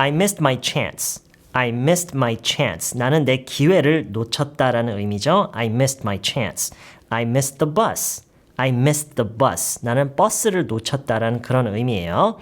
I missed my chance. I missed my chance. 나는 내 기회를 놓쳤다라는 의미죠. I missed my chance. I missed the bus. I missed the bus. 나는 버스를 놓쳤다라는 그런 의미예요.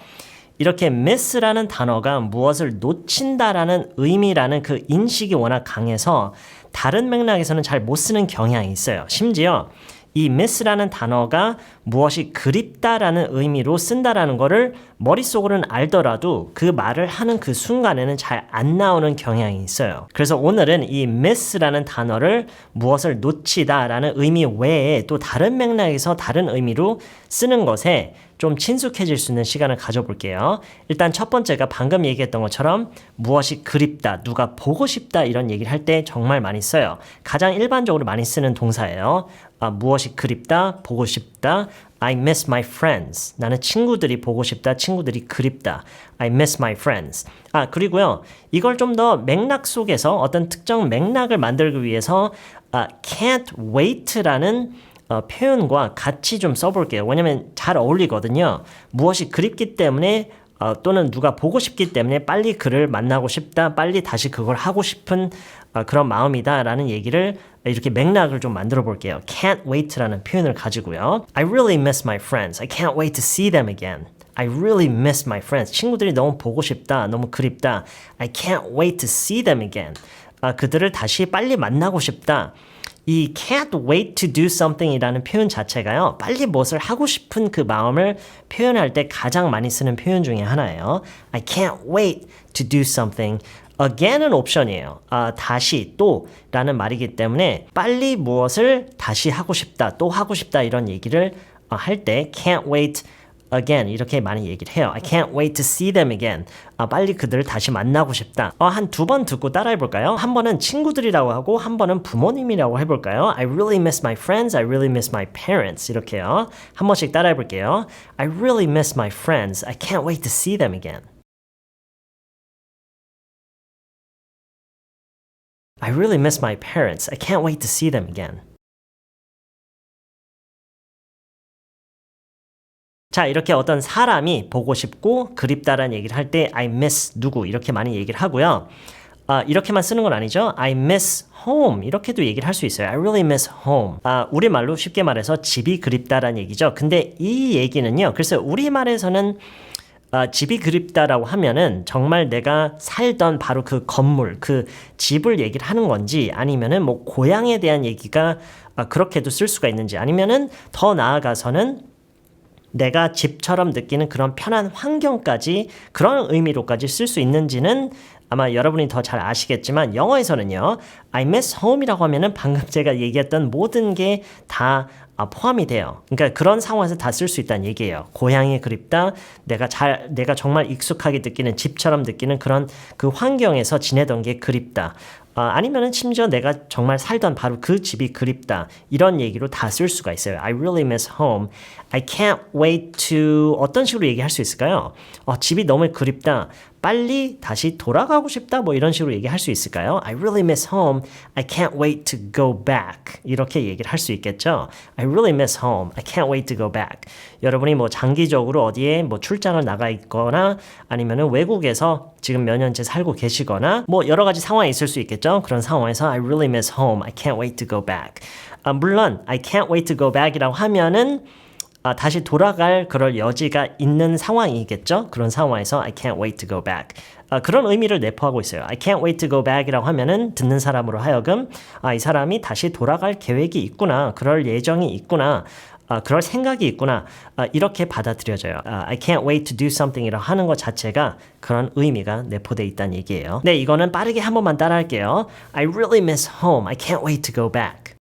이렇게 miss라는 단어가 무엇을 놓친다라는 의미라는 그 인식이 워낙 강해서 다른 맥락에서는 잘 못 쓰는 경향이 있어요. 심지어 이 miss라는 단어가 무엇이 그립다라는 의미로 쓴다라는 거를 머릿속으로는 알더라도 그 말을 하는 그 순간에는 잘 안 나오는 경향이 있어요. 그래서 오늘은 이 miss라는 단어를 무엇을 놓치다라는 의미 외에 또 다른 맥락에서 다른 의미로 쓰는 것에 좀 친숙해질 수 있는 시간을 가져볼게요. 일단 첫 번째가 방금 얘기했던 것처럼 무엇이 그립다, 누가 보고 싶다 이런 얘기를 할 때 정말 많이 써요. 가장 일반적으로 많이 쓰는 동사예요. 아, 무엇이 그립다, 보고 싶다. I miss my friends. 나는 친구들이 보고 싶다, 친구들이 그립다. I miss my friends. 아, 그리고요. 이걸 좀 더 맥락 속에서 어떤 특정 맥락을 만들기 위해서 아, can't wait라는 어, 표현과 같이 좀 써볼게요. 왜냐면 잘 어울리거든요. 무엇이 그립기 때문에 어, 또는 누가 보고 싶기 때문에 빨리 그를 만나고 싶다, 빨리 다시 그걸 하고 싶은 어, 그런 마음이다라는 얘기를 이렇게 맥락을 좀 만들어 볼게요. Can't wait라는 표현을 가지고요. I really miss my friends. I can't wait to see them again. I really miss my friends. 친구들이 너무 보고 싶다, 너무 그립다. I can't wait to see them again. 아, 그들을 다시 빨리 만나고 싶다. 이 can't wait to do something 이라는 표현 자체가요, 빨리 무엇을 하고 싶은 그 마음을 표현할 때 가장 많이 쓰는 표현 중에 하나예요. I can't wait to do something. again은 옵션이에요. 아, 다시, 또, 라는 말이기 때문에 빨리 무엇을 다시 하고 싶다, 또 하고 싶다 이런 얘기를 어, 할때 can't wait again 이렇게 많이 얘기를 해요. I can't wait to see them again. 아, 빨리 그들을 다시 만나고 싶다. 어, 한 두 번 듣고 따라해 볼까요? 한 번은 친구들이라고 하고 한 번은 부모님이라고 해 볼까요? I really miss my friends. I really miss my parents. 이렇게요. 한 번씩 따라해 볼게요. I really miss my friends. I can't wait to see them again. I really miss my parents. I can't wait to see them again. 자, 이렇게 어떤 사람이 보고 싶고 그립다라는 얘기를 할 때 I miss 누구 이렇게 많이 얘기를 하고요. 아, 이렇게만 쓰는 건 아니죠. I miss home 이렇게도 얘기를 할 수 있어요. I really miss home. 아, 우리말로 쉽게 말해서 집이 그립다라는 얘기죠. 근데 이 얘기는요. 글쎄요. 우리말에서는 아, 집이 그립다라고 하면은 정말 내가 살던 바로 그 건물, 그 집을 얘기를 하는 건지 아니면은 뭐 고향에 대한 얘기가 아, 그렇게도 쓸 수가 있는지 아니면은 더 나아가서는 내가 집처럼 느끼는 그런 편한 환경까지 그런 의미로까지 쓸 수 있는지는 아마 여러분이 더 잘 아시겠지만 영어에서는요. I miss home이라고 하면은 방금 제가 얘기했던 모든 게 다 포함이 돼요. 그러니까 그런 상황에서 다 쓸 수 있다는 얘기예요. 고향이 그립다. 내가 잘 내가 정말 익숙하게 느끼는 집처럼 느끼는 그런 그 환경에서 지내던 게 그립다. 아, 아니면은 심지어 내가 정말 살던 바로 그 집이 그립다. 이런 얘기로 다 쓸 수가 있어요. I really miss home. I can't wait to 어떤 식으로 얘기할 수 있을까요? 어, 집이 너무 그립다. 빨리 다시 돌아가고 싶다. 뭐 이런 식으로 얘기할 수 있을까요? I really miss home. I can't wait to go back. 이렇게 얘기를 할 수 있겠죠. I really miss home. I can't wait to go back. 여러분이 뭐 장기적으로 어디에 뭐 출장을 나가 있거나 아니면은 외국에서 지금 몇 년째 살고 계시거나 뭐 여러 가지 상황이 있을 수 있겠죠. 그런 상황에서 I really miss home. I can't wait to go back. 아, 물론 I can't wait to go back이라고 하면은 아, 다시 돌아갈 그럴 여지가 있는 상황이겠죠. 그런 상황에서 I can't wait to go back. 아, 그런 의미를 내포하고 있어요. I can't wait to go back이라고 하면은 듣는 사람으로 하여금 아, 이 사람이 다시 돌아갈 계획이 있구나. 그럴 예정이 있구나. 아, 그럴 생각이 있구나. 아, 이렇게 받아들여져요. 아, I can't wait to do something이라고 하는 것 자체가 그런 의미가 내포되어 있다는 얘기예요. 네, 이거는 빠르게 한 번만 따라할게요. I really miss home. I can't wait to go back.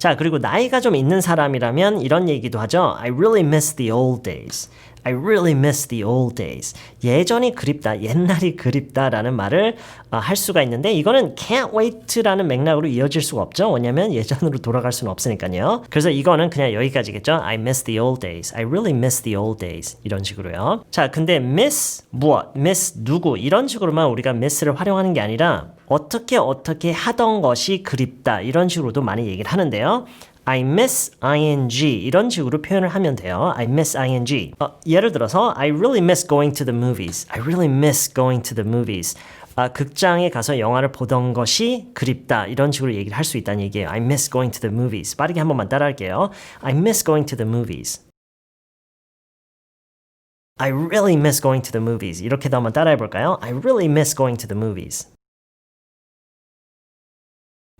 자, 그리고 나이가 좀 있는 사람이라면 이런 얘기도 하죠. I really miss the old days. I really miss the old days. 예전이 그립다, 옛날이 그립다라는 말을 어, 할 수가 있는데 이거는 can't wait라는 맥락으로 이어질 수가 없죠. 왜냐면 예전으로 돌아갈 수는 없으니까요. 그래서 이거는 그냥 여기까지겠죠. I miss the old days. I really miss the old days. 이런 식으로요. 자, 근데 miss 무엇, miss 누구 이런 식으로만 우리가 miss를 활용하는 게 아니라 어떻게 어떻게 하던 것이 그립다 이런 식으로도 많이 얘기를 하는데요. I miss ing 이런 식으로 표현을 하면 돼요. I miss ing. 어, 예를 들어서 I really miss going to the movies. I really miss going to the movies. 아, 극장에 가서 영화를 보던 것이 그립다 이런 식으로 얘기를 할 수 있다는 얘기예요. I miss going to the movies. 빠르게 한 번만 따라할게요. I miss going to the movies. I really miss going to the movies. 이렇게도 한번 따라해 볼까요? I really miss going to the movies.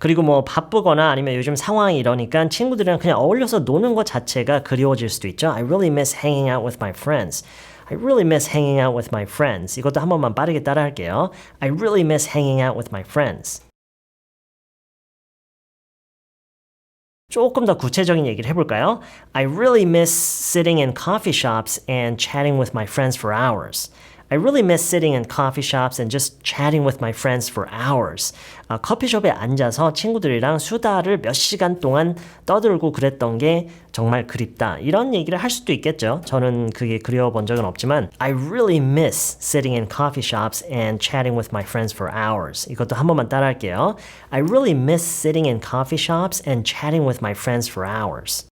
그리고 뭐 바쁘거나 아니면 요즘 상황이 이러니까 친구들이랑 그냥 어울려서 노는 것 자체가 그리워질 수도 있죠. I really miss hanging out with my friends. I really miss hanging out with my friends. 이것도 한 번만 빠르게 따라 할게요. I really miss hanging out with my friends. 조금 더 구체적인 얘기를 해볼까요? I really miss sitting in coffee shops and chatting with my friends for hours. I really miss sitting in coffee shops and just chatting with my friends for hours. 아, 커피숍에 앉아서 친구들이랑 수다를 몇 시간 동안 떠들고 그랬던 게 정말 그립다. 이런 얘기를 할 수도 있겠죠. 저는 그게 그리워 본 적은 없지만 I really miss sitting in coffee shops and chatting with my friends for hours. 이것도 한 번만 따라 할게요. I really miss sitting in coffee shops and chatting with my friends for hours.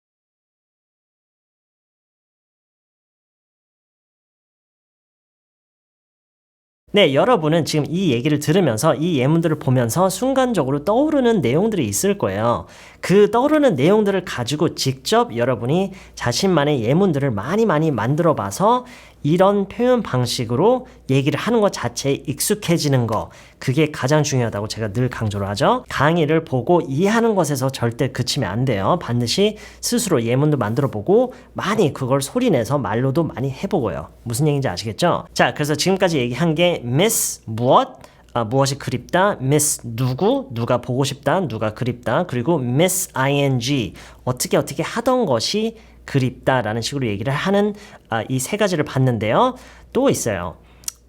네, 여러분은 지금 이 얘기를 들으면서 이 예문들을 보면서 순간적으로 떠오르는 내용들이 있을 거예요. 그 떠오르는 내용들을 가지고 직접 여러분이 자신만의 예문들을 많이 많이 만들어 봐서 이런 표현 방식으로 얘기를 하는 것 자체에 익숙해지는 거 그게 가장 중요하다고 제가 늘 강조를 하죠. 강의를 보고 이해하는 것에서 절대 그치면 안 돼요. 반드시 스스로 예문도 만들어 보고 많이 그걸 소리내서 말로도 많이 해보고요. 무슨 얘기인지 아시겠죠? 자, 그래서 지금까지 얘기한 게 miss 무엇 아, 무엇이 그립다, miss 누구, 누가 보고 싶다, 누가 그립다, 그리고 miss ing 어떻게 어떻게 하던 것이 그립다라는 식으로 얘기를 하는 아, 이세 가지를 봤는데요. 또 있어요.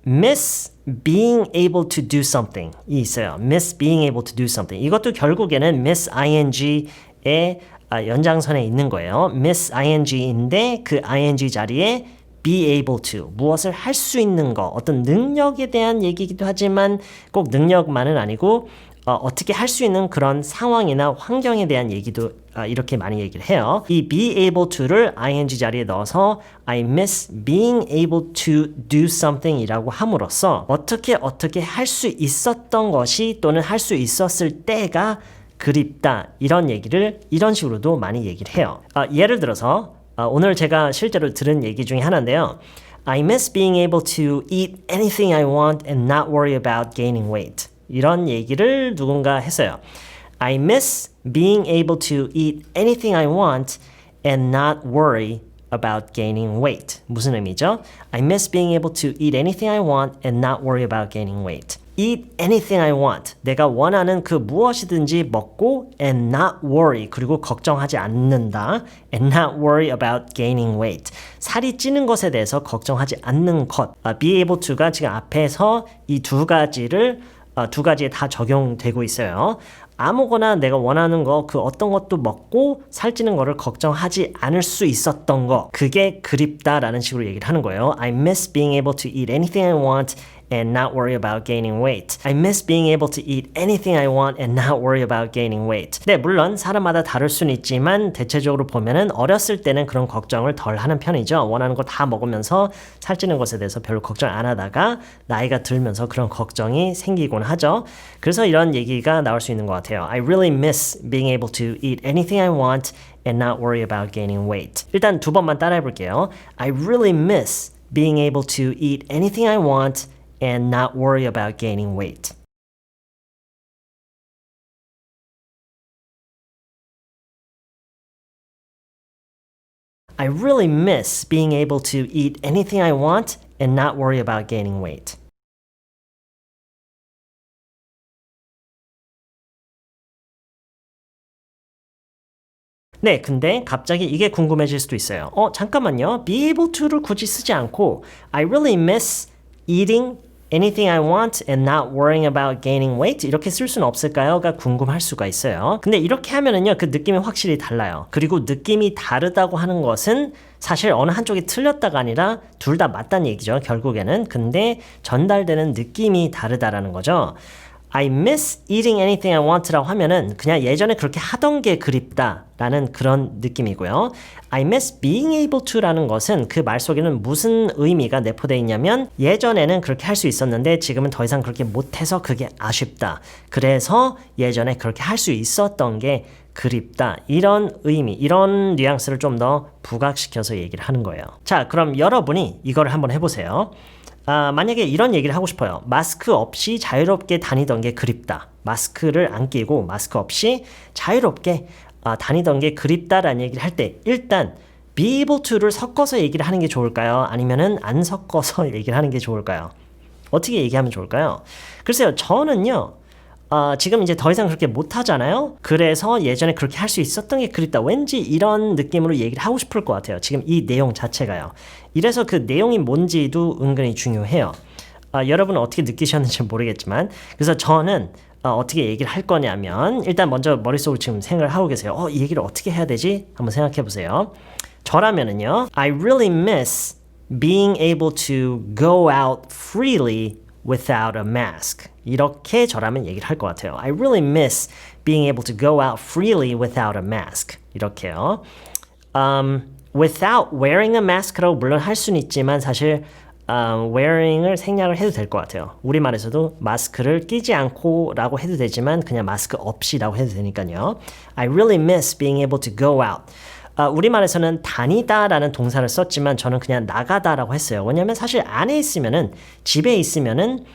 miss being able to do something 이 있어요. miss being able to do something 이것도 결국에는 miss ing의 아, 연장선에 있는 거예요. miss ing인데 그 ing 자리에 be able to 무엇을 할 수 있는 거 어떤 능력에 대한 얘기이기도 하지만 꼭 능력만은 아니고 어, 떻게 할 수 있는 그런 상황이나 환경에 대한 얘기도 아, 이렇게 많이 얘기를 해요. 이 be able to를 ing 자리에 넣어서 I miss being able to do something 이라고 함으로써 어떻게 어떻게 할 수 있었던 것이 또는 할 수 있었을 때가 그립다 이런 얘기를 이런 식으로도 많이 얘기를 해요. 아, 예를 들어서 아, 오늘 제가 실제로 들은 얘기 중에 하나인데요. I miss being able to eat anything I want and not worry about gaining weight. 이런 얘기를 누군가 했어요. I miss being able to eat anything I want and not worry about gaining weight. 무슨 의미죠? I miss being able to eat anything I want and not worry about gaining weight. Eat anything I want. 내가 원하는 그 무엇이든지 먹고 and not worry. 그리고 걱정하지 않는다. and not worry about gaining weight. 살이 찌는 것에 대해서 걱정하지 않는 것. 아, be able to가 지금 앞에서 이 두 가지를 어, 두 가지에 다 적용되고 있어요. 아무거나 내가 원하는 거 그 어떤 것도 먹고 살찌는 거를 걱정하지 않을 수 있었던 거 그게 그립다라는 식으로 얘기를 하는 거예요. I miss being able to eat anything I want and not worry about gaining weight. I miss being able to eat anything I want and not worry about gaining weight. 네, 물론 사람마다 다를 수는 있지만 대체적으로 보면은 어렸을 때는 그런 걱정을 덜 하는 편이죠. 원하는 거 다 먹으면서 살찌는 것에 대해서 별로 걱정 안 하다가 나이가 들면서 그런 걱정이 생기곤 하죠. 그래서 이런 얘기가 나올 수 있는 것 같아요. I really miss being able to eat anything I want and not worry about gaining weight. 일단 두 번만 따라해 볼게요. I really miss being able to eat anything I want and not worry about gaining weight. I really miss being able to eat anything I want and not worry about gaining weight. 네, 근데 갑자기 이게 궁금해질 수도 있어요. 어, 잠깐만요. be able to를 굳이 쓰지 않고 I really miss eating anything I want and not worrying about gaining weight 이렇게 쓸 수는 없을까요?가 궁금할 수가 있어요. 근데 이렇게 하면은요 그 느낌이 확실히 달라요. 그리고 느낌이 다르다고 하는 것은 사실 어느 한쪽이 틀렸다가 아니라 둘 다 맞다는 얘기죠. 결국에는 근데 전달되는 느낌이 다르다라는 거죠. I miss eating anything I want라고 하면은 그냥 예전에 그렇게 하던 게 그립다라는 그런 느낌이고요. I miss being able to라는 것은 그 말 속에는 무슨 의미가 내포되어 있냐면 예전에는 그렇게 할 수 있었는데 지금은 더 이상 그렇게 못해서 그게 아쉽다. 그래서 예전에 그렇게 할 수 있었던 게 그립다. 이런 의미, 이런 뉘앙스를 좀 더 부각시켜서 얘기를 하는 거예요. 자, 그럼 여러분이 이거를 한번 해보세요. 아, 만약에 이런 얘기를 하고 싶어요. 마스크 없이 자유롭게 다니던 게 그립다. 마스크를 안 끼고 마스크 없이 자유롭게 아, 다니던 게 그립다라는 얘기를 할 때 일단 be able to를 섞어서 얘기를 하는 게 좋을까요? 아니면은 안 섞어서 얘기를 하는 게 좋을까요? 어떻게 얘기하면 좋을까요? 글쎄요, 저는요. 아, 지금 이제 더 이상 그렇게 못 하잖아요. 그래서 예전에 그렇게 할 수 있었던 게 그립다. 왠지 이런 느낌으로 얘기를 하고 싶을 것 같아요. 지금 이 내용 자체가요. 이래서 그 내용이 뭔지도 은근히 중요해요. 아, 여러분은 어떻게 느끼셨는지 모르겠지만, 그래서 저는 어, 어떻게 얘기를 할 거냐면 일단 먼저 머릿속으로 지금 생각을 하고 계세요. 어, 이 얘기를 어떻게 해야 되지? 한번 생각해 보세요. 저라면은요, I really miss being able to go out freely without a mask. 이렇게 저라면 얘기를 할 것 같아요. I really miss being able to go out freely without a mask. 이렇게요. Um, without wearing a mask라고 물론 할 수는 있지만 사실 um, wearing을 생략을 해도 될 것 같아요. 우리말에서도 마스크를 끼지 않고라고 해도 되지만 그냥 마스크 없이라고 해도 되니까요. I really miss being able to go out. 아, 우리말에서는 다니다라는 동사를 썼지만 저는 그냥 나가다라고 했어요. 왜냐면 사실 안에 있으면은 집에 있으면은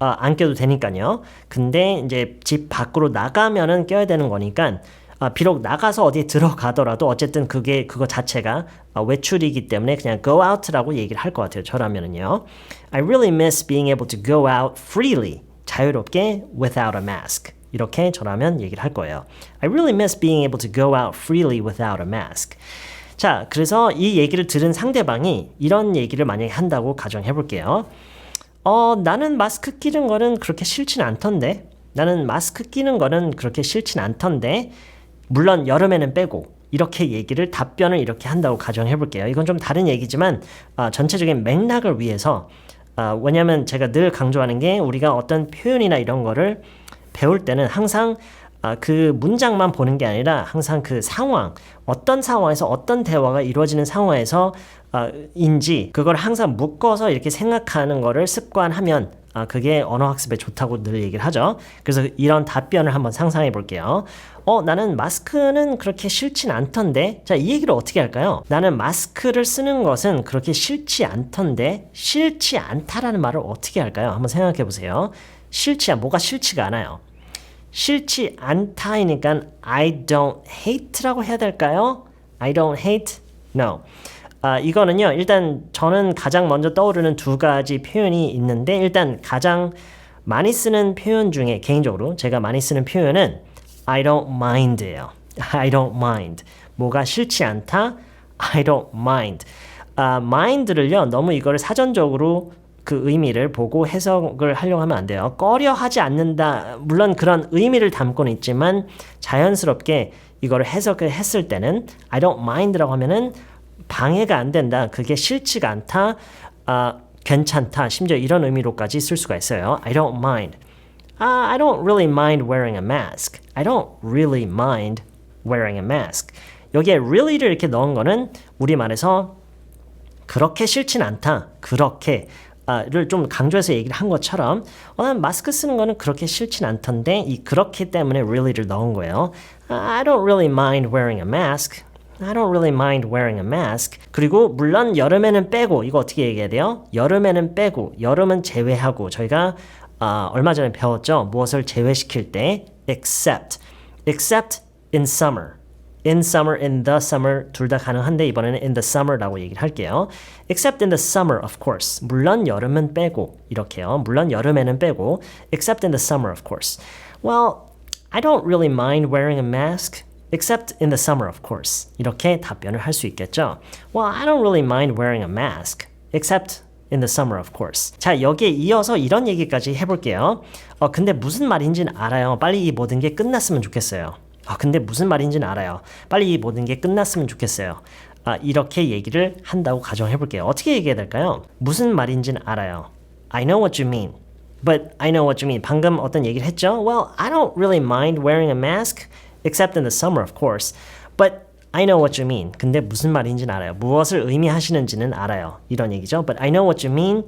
어, 안 껴도 되니까요. 근데 이제 집 밖으로 나가면은 껴야 되는 거니까 아, 비록 나가서 어디에 들어가더라도 어쨌든 그게 그거 자체가 아, 외출이기 때문에 그냥 go out라고 얘기를 할 것 같아요. 저라면은요. I really miss being able to go out freely. 자유롭게 without a mask. 이렇게 저라면 얘기를 할 거예요. I really miss being able to go out freely without a mask. 자, 그래서 이 얘기를 들은 상대방이 이런 얘기를 만약에 한다고 가정해 볼게요. 어, 나는 마스크 끼는 거는 그렇게 싫진 않던데. 나는 마스크 끼는 거는 그렇게 싫진 않던데. 물론 여름에는 빼고 이렇게 얘기를 답변을 이렇게 한다고 가정해 볼게요. 이건 좀 다른 얘기지만 아, 전체적인 맥락을 위해서 아, 왜냐하면 제가 늘 강조하는 게 우리가 어떤 표현이나 이런 거를 배울 때는 항상 아, 그 문장만 보는 게 아니라 항상 그 상황, 어떤 상황에서 어떤 대화가 이루어지는 상황에서 아, 인지 그걸 항상 묶어서 이렇게 생각하는 거를 습관하면 아, 그게 언어 학습에 좋다고 늘 얘기를 하죠. 그래서 이런 답변을 한번 상상해 볼게요. 어, 나는 마스크는 그렇게 싫진 않던데. 자, 이 얘기를 어떻게 할까요? 나는 마스크를 쓰는 것은 그렇게 싫지 않던데. 싫지 않다라는 말을 어떻게 할까요? 한번 생각해 보세요. 싫지 않, 뭐가 싫지가 않아요. 싫지 않다이니까 I don't hate라고 해야 될까요? I don't hate? No. 아, 이거는요. 일단 저는 가장 먼저 떠오르는 두 가지 표현이 있는데 일단 가장 많이 쓰는 표현 중에 개인적으로 제가 많이 쓰는 표현은 I don't mind예요. I don't mind. 뭐가 싫지 않다? I don't mind. 아, mind를요. 너무 이거를 사전적으로 그 의미를 보고 해석을 하려고 하면 안 돼요. 꺼려 하지 않는다. 물론 그런 의미를 담고는 있지만 자연스럽게 이거를 해석을 했을 때는 I don't mind라고 하면은 방해가 안 된다. 그게 싫지가 않다. 아, 괜찮다. 심지어 이런 의미로까지 쓸 수가 있어요. I don't mind. Uh, I don't really mind wearing a mask. I don't really mind wearing a mask. 여기에 really를 이렇게 넣은 거는 우리말에서 그렇게 싫진 않다. 그렇게 를좀 강조해서 얘기를 한 것처럼 어, 난 마스크 쓰는 거는 그렇게 싫진 않던데 이 그렇기 때문에 really를 넣은 거예요. I don't really mind wearing a mask. I don't really mind wearing a mask. 그리고 물론 여름에는 빼고 이거 어떻게 얘기해야 돼요? 여름에는 빼고 여름은 제외하고 저희가 어, 얼마 전에 배웠죠. 무엇을 제외시킬 때 except except in summer. in summer, in the summer 둘 다 가능한데 이번에는 in the summer라고 얘기를 할게요. except in the summer, of course. 물론 여름은 빼고 이렇게요. 물론 여름에는 빼고 except in the summer, of course. Well, I don't really mind wearing a mask. Except in the summer, of course. 이렇게 답변을 할 수 있겠죠. Well, I don't really mind wearing a mask. Except in the summer, of course. 자, 여기에 이어서 이런 얘기까지 해볼게요. 어, 근데 무슨 말인지는 알아요. 빨리 이 모든 게 끝났으면 좋겠어요. 아, 근데 무슨 말인지는 알아요. 빨리 이 모든 게 끝났으면 좋겠어요. 아, 이렇게 얘기를 한다고 가정해 볼게요. 어떻게 얘기해야 될까요? 무슨 말인지는 알아요. I know what you mean. But I know what you mean. 방금 어떤 얘기를 했죠? Well, I don't really mind wearing a mask, except in the summer, of course. But I know what you mean. 근데 무슨 말인지는 알아요. 무엇을 의미하시는지는 알아요. 이런 얘기죠. But I know what you mean.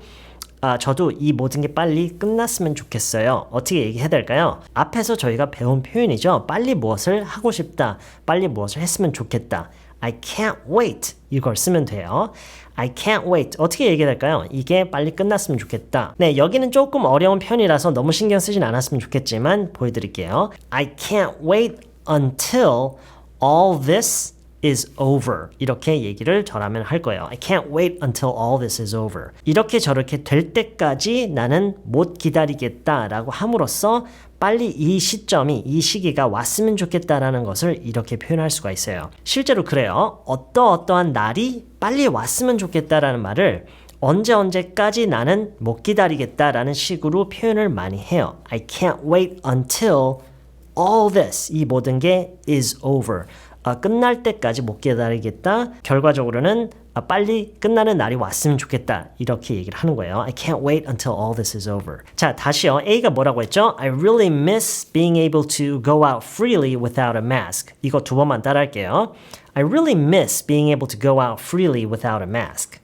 아, 저도 이 모든 게 빨리 끝났으면 좋겠어요. 어떻게 얘기해야 될까요? 앞에서 저희가 배운 표현이죠. 빨리 무엇을 하고 싶다. 빨리 무엇을 했으면 좋겠다. I can't wait. 이걸 쓰면 돼요. I can't wait. 어떻게 얘기해야 될까요? 이게 빨리 끝났으면 좋겠다. 네, 여기는 조금 어려운 편이라서 너무 신경 쓰진 않았으면 좋겠지만 보여드릴게요. I can't wait until all this is over. 이렇게 얘기를 저라면 할 거예요. I can't wait until all this is over. 이렇게 저렇게 될 때까지 나는 못 기다리겠다라고 함으로써 빨리 이 시점이 이 시기가 왔으면 좋겠다라는 것을 이렇게 표현할 수가 있어요. 실제로 그래요. 어떠어떠한 날이 빨리 왔으면 좋겠다라는 말을 언제 언제까지 나는 못 기다리겠다라는 식으로 표현을 많이 해요. I can't wait until all this 이 모든 게 is over. 아, 끝날 때까지 못 기다리겠다. 결과적으로는 아, 빨리 끝나는 날이 왔으면 좋겠다. 이렇게 얘기를 하는 거예요. I can't wait until all this is over. 자, 다시요. A가 뭐라고 했죠? I really miss being able to go out freely without a mask. 이거 두 번만 따라할게요. I really miss being able to go out freely without a mask.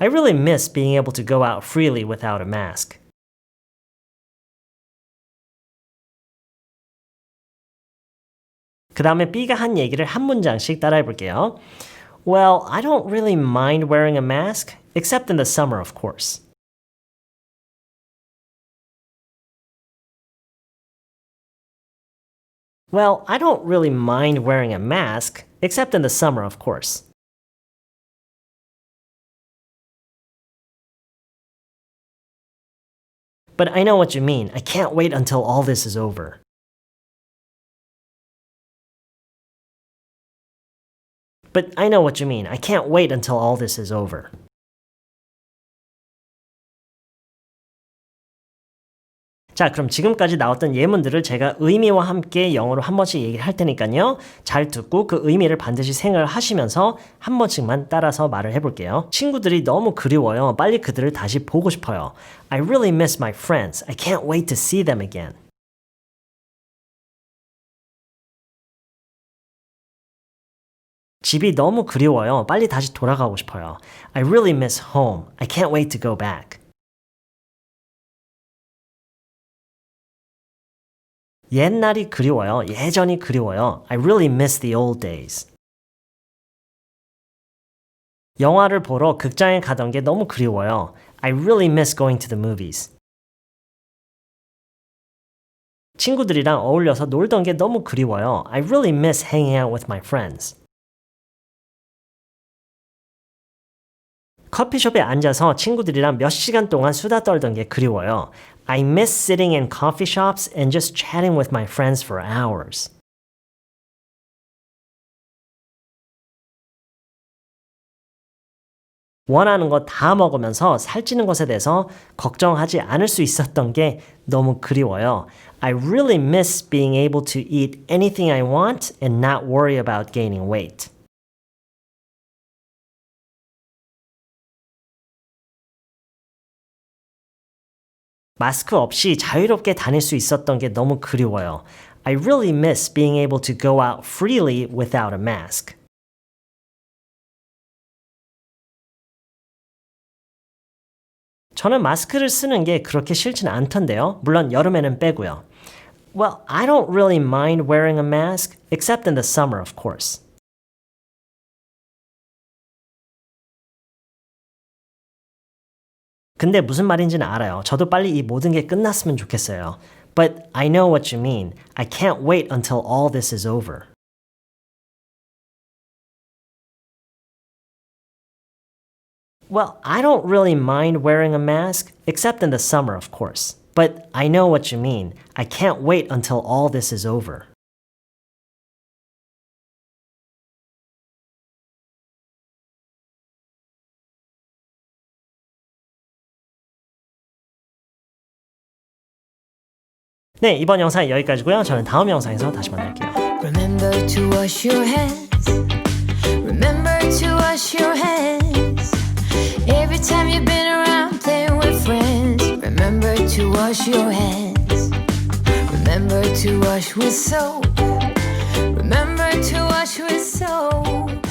I really miss being able to go out freely without a mask. 그 다음에 B가 한 얘기를 한 문장씩 따라해 볼게요. Well, I don't really mind wearing a mask, except in the summer, of course. Well, I don't really mind wearing a mask, except in the summer, of course. But I know what you mean. I can't wait until all this is over. But I know what you mean. I can't wait until all this is over. 자, 그럼 지금까지 나왔던 예문들을 제가 의미와 함께 영어로 한 번씩 얘기를 할 테니까요. 잘 듣고 그 의미를 반드시 생각을 하시면서 한 번씩만 따라서 말을 해볼게요. 친구들이 너무 그리워요. 빨리 그들을 다시 보고 싶어요. I really miss my friends. I can't wait to see them again. 집이 너무 그리워요. 빨리 다시 돌아가고 싶어요. I really miss home. I can't wait to go back. 옛날이 그리워요. 예전이 그리워요. I really miss the old days. 영화를 보러 극장에 가던 게 너무 그리워요. I really miss going to the movies. 친구들이랑 어울려서 놀던 게 너무 그리워요. I really miss hanging out with my friends. 커피숍에 앉아서 친구들이랑 몇 시간 동안 수다 떨던 게 그리워요. I miss sitting in coffee shops and just chatting with my friends for hours. 원하는 거 다 먹으면서 살찌는 것에 대해서 걱정하지 않을 수 있었던 게 너무 그리워요. I really miss being able to eat anything I want and not worry about gaining weight. 마스크 없이 자유롭게 다닐 수 있었던 게 너무 그리워요. I really miss being able to go out freely without a mask. 저는 마스크를 쓰는 게 그렇게 싫지는 않던데요. 물론 여름에는 빼고요. Well, I don't really mind wearing a mask, except in the summer, of course. 근데 무슨 말인지는 알아요. 저도 빨리 이 모든 게 끝났으면 좋겠어요. But I know what you mean. I can't wait until all this is over. Well, I don't really mind wearing a mask, except in the summer, of course. But I know what you mean. I can't wait until all this is over. 네, 이번 영상 여기까지고요. 저는 다음 영상에서 다시 만날게요. Remember to wash your hands. Remember to wash your hands. Every time you've been around playing with friends. Remember to wash your hands. Remember to wash with soap. Remember to wash with soap.